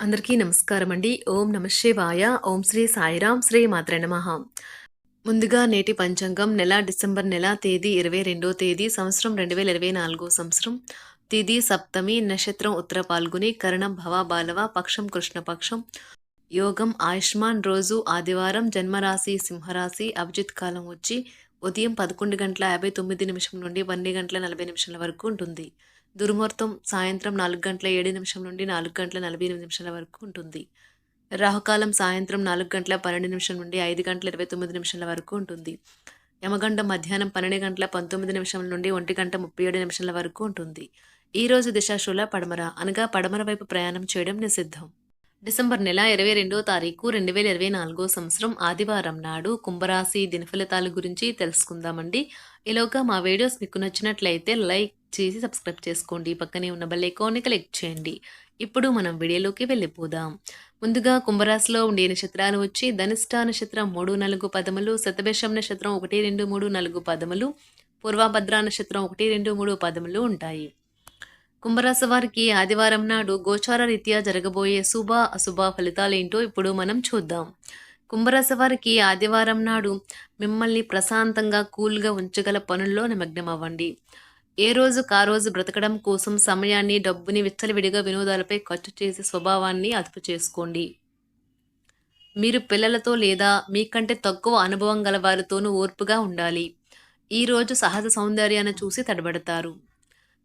అందరికీ నమస్కారం అండి. ఓం నమ శివాయ. ఓం శ్రీ సాయిరాం శ్రీ మాత్ర నమః. ముందుగా నేటి పంచాంగం నెల డిసెంబర్ నెల తేదీ ఇరవై రెండో తేదీ సంవత్సరం రెండు వేల ఇరవై నాలుగో సంవత్సరం. తేదీ సప్తమి నక్షత్రం ఉత్తర పాల్గొని కరణం భవ బాలవ పక్షం కృష్ణపక్షం యోగం ఆయుష్మాన్ రోజు ఆదివారం జన్మరాశి సింహరాశి అభిజిత్ కాలం వచ్చి ఉదయం పదకొండు గంటల యాభై తొమ్మిది నిమిషం నుండి పన్నెండు గంటల నలభై నిమిషాల వరకు ఉంటుంది. దుర్ముహూర్తం సాయంత్రం నాలుగు గంటల ఏడు నిమిషం నుండి నాలుగు గంటల నలభై ఎనిమిది నిమిషాల వరకు ఉంటుంది. రాహుకాలం సాయంత్రం నాలుగు గంటల పన్నెండు నిమిషం నుండి ఐదు గంటల ఇరవై తొమ్మిది నిమిషాల వరకు ఉంటుంది. యమగండం మధ్యాహ్నం పన్నెండు గంటల పంతొమ్మిది నిమిషాల నుండి ఒంటి గంట ముప్పై ఏడు నిమిషాల వరకు ఉంటుంది. ఈ రోజు దిశాశూల పడమర అనగా పడమర వైపు ప్రయాణం చేయడం నిషిద్ధం. డిసెంబర్ నెల ఇరవై రెండో తారీఖు రెండు వేల ఇరవై నాలుగో సంవత్సరం ఆదివారం నాడు కుంభరాశి దినఫలితాల గురించి తెలుసుకుందామండి. ఈలోగా మా వీడియోస్ మీకు నచ్చినట్లయితే లైక్ చేసి సబ్స్క్రైబ్ చేసుకోండి. పక్కనే ఉన్న బెల్ ఐకాన్ని క్లిక్ చేయండి. ఇప్పుడు మనం వీడియోలోకి వెళ్ళిపోదాం. ముందుగా కుంభరాశిలో ఉండే నక్షత్రాలు వచ్చి ధనిష్ట నక్షత్రం మూడు నాలుగు పదములు శతభేషం నక్షత్రం ఒకటి రెండు మూడు నాలుగు పదములు పూర్వభద్ర నక్షత్రం ఒకటి రెండు మూడు పదములు ఉంటాయి. కుంభరాశి వారికి ఆదివారం నాడు గోచార రీత్యా జరగబోయే శుభ అశుభ ఫలితాలేంటో ఇప్పుడు మనం చూద్దాం. కుంభరాశి వారికి ఆదివారం నాడు మిమ్మల్ని ప్రశాంతంగా కూల్గా ఉంచగల పనుల్లో నిమగ్నం అవ్వండి ఏ రోజు కా రోజు బ్రతకడం కోసం సమయాన్ని డబ్బుని విచ్చలవిడిగా వినోదాలపై ఖర్చు చేసే స్వభావాన్ని అదుపు చేసుకోండి. మీరు పిల్లలతో లేదా మీకంటే తక్కువ అనుభవం గల వారితోనూ ఓర్పుగా ఉండాలి. ఈ రోజు సహజ సౌందర్యాన్ని చూసి తడబడతారు.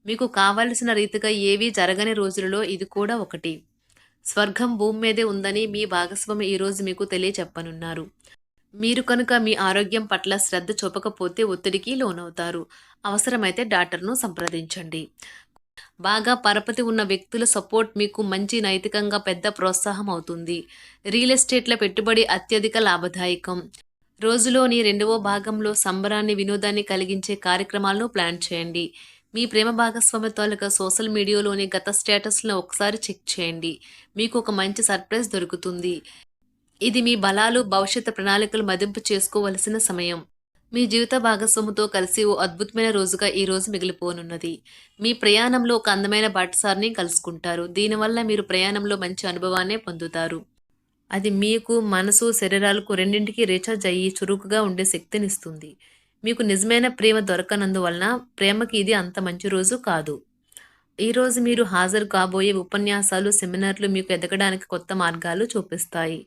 మీకు కావలసిన రీతిగా ఏవీ జరగని రోజులలో ఇది కూడా ఒకటి. స్వర్గం భూమి మీదే ఉందని మీ భాగస్వామి ఈరోజు మీకు తెలియచెప్పనున్నారు. మీరు కనుక మీ ఆరోగ్యం పట్ల శ్రద్ధ చూపకపోతే ఒత్తిడికి లోనవుతారు. అవసరమైతే డాక్టర్ను సంప్రదించండి. బాగా పరపతి ఉన్న వ్యక్తుల సపోర్ట్ మీకు మంచి నైతికంగా పెద్ద ప్రోత్సాహం అవుతుంది. రియల్ ఎస్టేట్ల పెట్టుబడి అత్యధిక లాభదాయకం. రోజులోని రెండవ భాగంలో సంబరాన్ని వినోదాన్ని కలిగించే కార్యక్రమాలను ప్లాన్ చేయండి. మీ ప్రేమ భాగస్వామి తాలూకా సోషల్ మీడియాలోని గత స్టేటస్లను ఒకసారి చెక్ చేయండి. మీకు ఒక మంచి సర్ప్రైజ్ దొరుకుతుంది. ఇది మీ బలాలు భవిష్యత్ ప్రణాళికలు మదింపు చేసుకోవలసిన సమయం. మీ జీవిత భాగస్వామితో కలిసి ఓ అద్భుతమైన రోజుగా ఈ రోజు మిగిలిపోనున్నది. మీ ప్రయాణంలో ఒక అందమైన బాటసారిని కలుసుకుంటారు. దీనివల్ల మీరు ప్రయాణంలో మంచి అనుభవాన్ని పొందుతారు. అది మీకు మనసు శరీరాలకు రెండింటికి రీఛార్జ్ అయ్యి చురుకుగా ఉండే శక్తినిస్తుంది. మీకు నిజమైన ప్రేమ దొరకనందువలన ప్రేమకి ఇది అంత మంచి రోజు కాదు. ఈరోజు మీరు హాజరు కాబోయే ఉపన్యాసాలు సెమినార్లు మీకు ఎదగడానికి కొత్త మార్గాలు చూపిస్తాయి.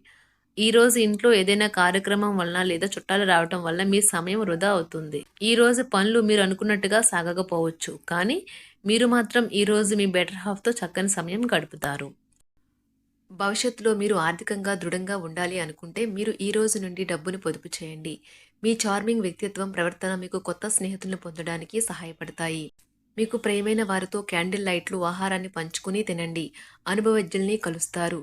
ఈరోజు ఇంట్లో ఏదైనా కార్యక్రమం వలన లేదా చుట్టాలు రావటం వల్ల మీ సమయం వృధా అవుతుంది. ఈరోజు పనులు మీరు అనుకున్నట్టుగా సాగకపోవచ్చు. కానీ మీరు మాత్రం ఈరోజు మీ బెటర్ హాఫ్తో చక్కని సమయం గడుపుతారు. భవిష్యత్తులో మీరు ఆర్థికంగా దృఢంగా ఉండాలి అనుకుంటే మీరు ఈ రోజు నుండి డబ్బును పొదుపు చేయండి. మీ చార్మింగ్ వ్యక్తిత్వం ప్రవర్తన మీకు కొత్త స్నేహితులను పొందడానికి సహాయపడతాయి. మీకు ప్రేమైన వారితో క్యాండిల్ లైట్లు ఆహారాన్ని పంచుకుని తినండి. అనుభవజ్ఞుల్ని కలుస్తారు.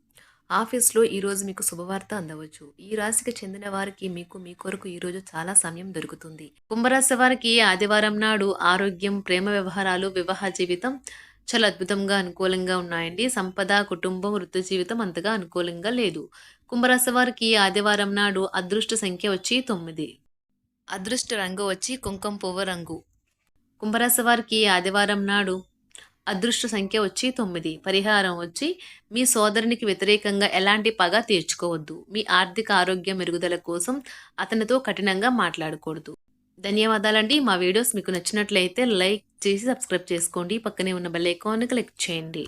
ఆఫీస్లో ఈరోజు మీకు శుభవార్త అందవచ్చు. ఈ రాశికి చెందిన వారికి మీకు మీ కొరకు ఈరోజు చాలా సమయం దొరుకుతుంది. కుంభరాశి వారికి ఆదివారం నాడు ఆరోగ్యం ప్రేమ వ్యవహారాలు వివాహ జీవితం చాలా అద్భుతంగా అనుకూలంగా ఉన్నాయండి. సంపద కుటుంబం వృత్తి జీవితం అంతగా అనుకూలంగా లేదు. కుంభరాశి వారికి ఆదివారం నాడు అదృష్ట సంఖ్య వచ్చి తొమ్మిది. అదృష్ట రంగు వచ్చి కుంకుమ పువ్వు రంగు. కుంభరాశి వారికి ఆదివారం నాడు అదృష్ట సంఖ్య వచ్చి తొమ్మిది పరిహారం వచ్చి మీ సోదరునికి వ్యతిరేకంగా ఎలాంటి పగ తీర్చుకోవద్దు. మీ ఆర్థిక ఆరోగ్య మెరుగుదల కోసం అతనితో కఠినంగా మాట్లాడకూడదు. ధన్యవాదాలండి. మా వీడియోస్ మీకు నచ్చినట్లయితే లైక్ చేసి సబ్స్క్రైబ్ చేసుకోండి. పక్కనే ఉన్న బెల్ ఐకాన్ క్లిక్ చేయండి.